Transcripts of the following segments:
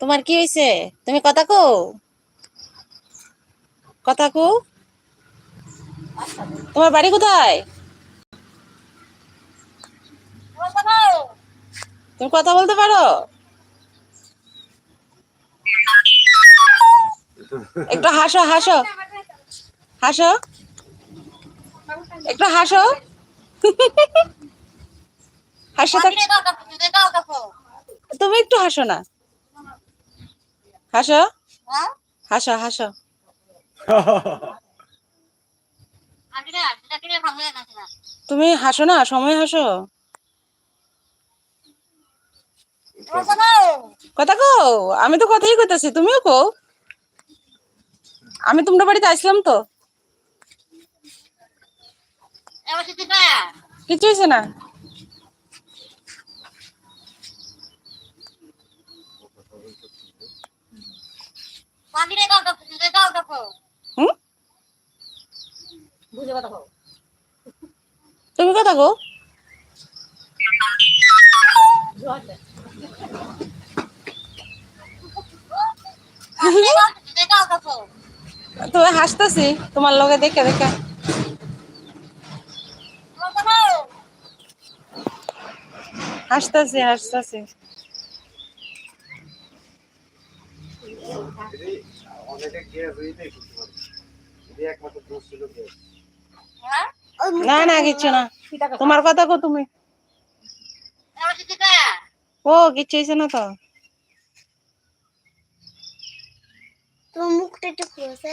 তোমার কি হয়েছে তুমি কথা কো কথা কো তোমার বাড়ি কোথায়? তুমি কথা বলতে পারো? একটু হাসো হাসো। হাসো। একটু হাসো। হাসো তুমি একটু হাসো না। হাসো? হাসো হাসো। তুমি হাসো না সময় হাসো। কথা কো আমি তো কথাই কইতাছি তুমিও কো আমি তোমরা বাড়িতে আসলাম তো। কিছু হয়েছে না? তুমি কথা কো তুমি হাসতেছি তোমার লগে দেখে দেখে হাসতেছি হাসতেছি অনেকে গ্যাস হইতেই করতে পারে এটি একমাত্র দোষ ছিল গ্যাস না না, কিচ্ছু না। তোমার কথা কো তুমি। ও, কিচ্ছু হয়েছে না তো। মুখটা একটু খুলেছে।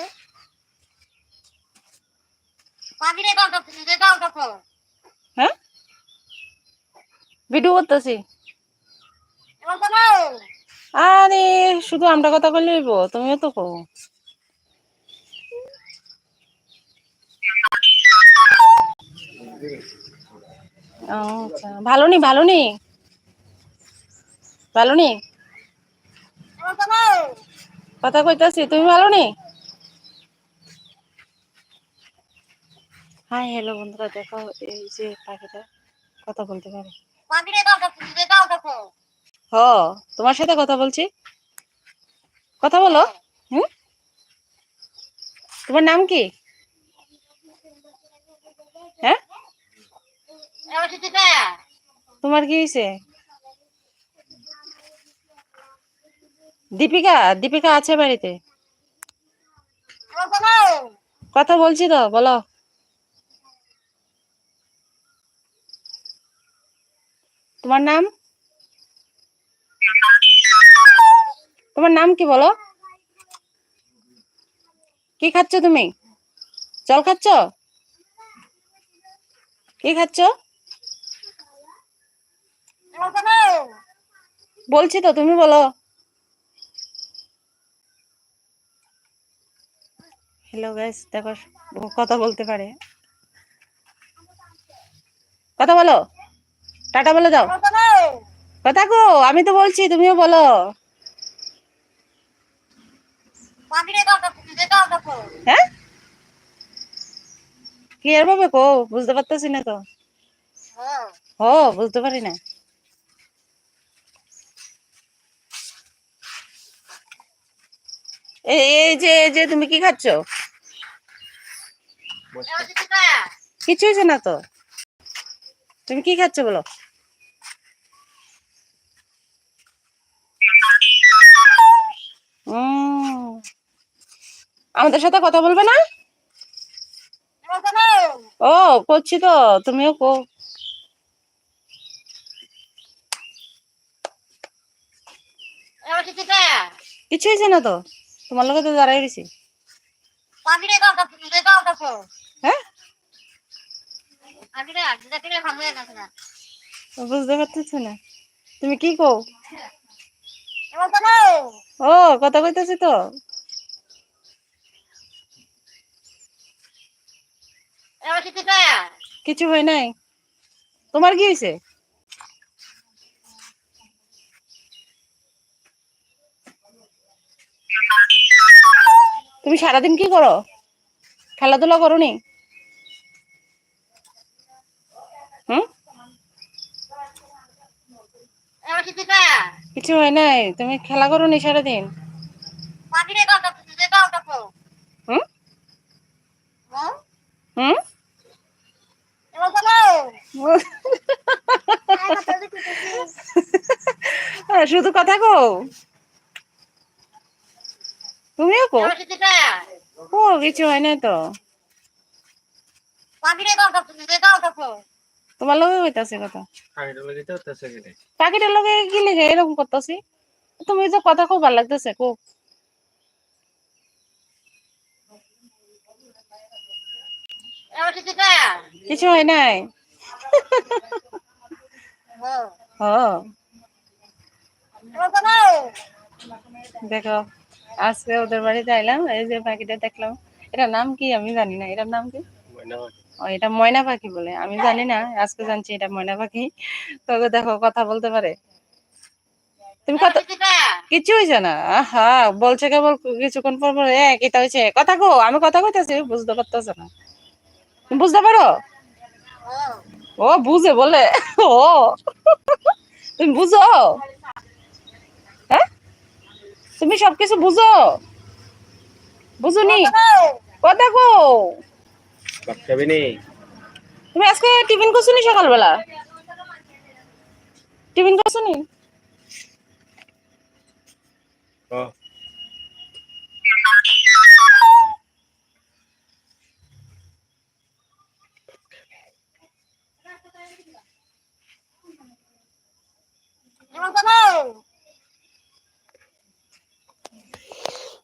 হ্যাঁ ভিডিও করতেছি। আরে শুধু আমরা কথা বললে হইব তুমিও তো কো আচ্ছা ভালো নি ভালো নি? ভালো নি? কথা কইতাছি তুমি ভালো নি? হাই হ্যালো বন্ধুরা দেখো এই যে পাখিটা কথা বলতে পারে। হ তোমার সাথে কথা বলছি। কথা বলো। হুম? তোমার নাম কি? হ্যাঁ? তোমার কি হয়েছে দীপিকা দীপিকা আছে বাড়িতে? কথা বলছি তো বলো। তোমার নাম? তোমার নাম কি বলো? কি খাচ্ছ তুমি? জল খাচ্ছ? কি খাচ্ছ? বলছি তো, তুমি বলো। হ্যালো গাইস দেখো কথা বলতে পারে। কথা বলো। টাটা বলে দাও। কথা গো আমি তো বলছি তুমিও বলো। হ্যাঁ? ক্লিয়ার ভাবে কো বুঝতে পারতেছি না তো। ও বুঝতে পারি না। এই এই যে যে তুমি কি খাচ্ছ? কিছু হয়েছে না তো? তুমি কি খাচ্ছ বলো? আমাদের সাথে কথা বলবে না? ও করছি তো তুমিও কো কিছু হয়েছে না তো? তোমার লোকে তো দাঁড়াই গেছি হ্যাঁ বুঝতে পারতেছি না। তুমি কি কো ও কথা কইতেছি তো। কিছু হয় নাই। তোমার কি হয়েছে তুমি সারাদিন কি করো? খেলাধুলা করো নি হুম কিছু হয় নাই? তুমি খেলা করো নি সারাদিন শুধু কথা কো তুমিও কো ও কিছু হয় নাই তো। তোমার লগে হইতাছে কথা? পাখিটার লগে কি লিখে এরকম করতেছি। তুমি যে কথা খুব ভালো লাগতেছে কো কিছু হয় নাই? হ্যাঁ দেখো আজকে ওদের বাড়িতে আইলাম এই যে পাখিটা দেখলাম। এটার নাম কি আমি জানি না এটার নাম কি? এটা ময়না পাখি বলে। আমি জানি না আজকে জানছি এটা ময়না পাখি। তোকে দেখো কথা বলতে পারে। তুমি কত কিছু হয়েছে না? আহা বলছে কেবল কিছুক্ষণ পর পর এ কিটা হয়েছে কথা কো আমি কথা কইতাছি বুঝতে পারতেছ না। তুমি বুঝতে পারো? ও। বুঝে বলে ও। তুমি বুঝো? হ্যাঁ? তুমি সবকিছু বুঝো? বুঝুনি? কথা কো ভাত খাবি নি? তুমি আজকে টিফিন করছ নি সকালবেলা? টিফিন করছ নি?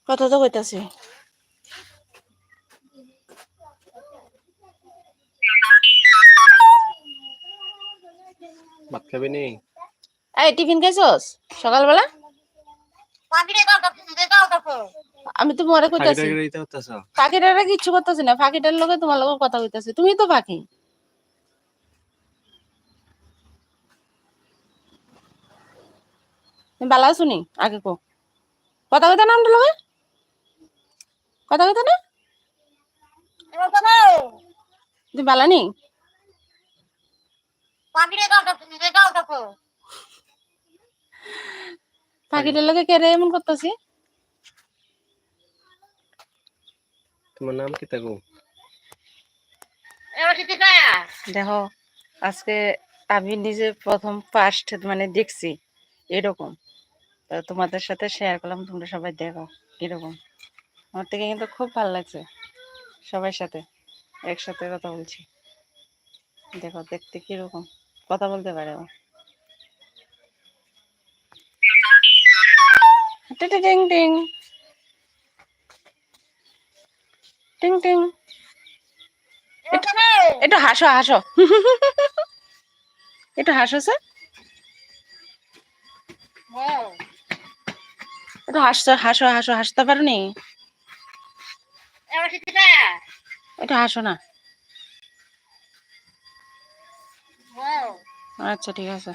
কথা তো কইতাছি। ভাত খাবি নি? এই টিফিন খাইছস? সকালবেলা? আমি তো মরে কইতাছি। পাখিটারে কিচ্ছু করতেছি না পাখিটার লগে তোমার লগে কথা কইতাছি। তুমি তো পাখি। বালা আছো নি? আগে কো কথা কইতা না আমার লগে? কথা কইতা না? তুমি বালা নি পাখিরে দাও দাও দাও দাও পাখিটার লগে কেরে এমন করতেছি? তোমার নাম কি তাকো? দেখো আজকে আমি নিজে প্রথম ফার্স্ট মানে দেখছি এরকম। তো তোমাদের সাথে শেয়ার করলাম তোমরা সবাই দেখো এরকম। আমার থেকে কিন্তু খুব ভালো লাগছে সবার সাথে। একসাথে কথা বলছি। দেখো দেখতে কীরকম। কথা বলতে পারে ও। টি টি টিং টিং টিং টিং একটু হাসো হাসো। একটু হাসো স্যার। একটু হাসছো হাসো হাসো হাসতে পারো নি একটু হাসো না। আচ্ছা ঠিক আছে।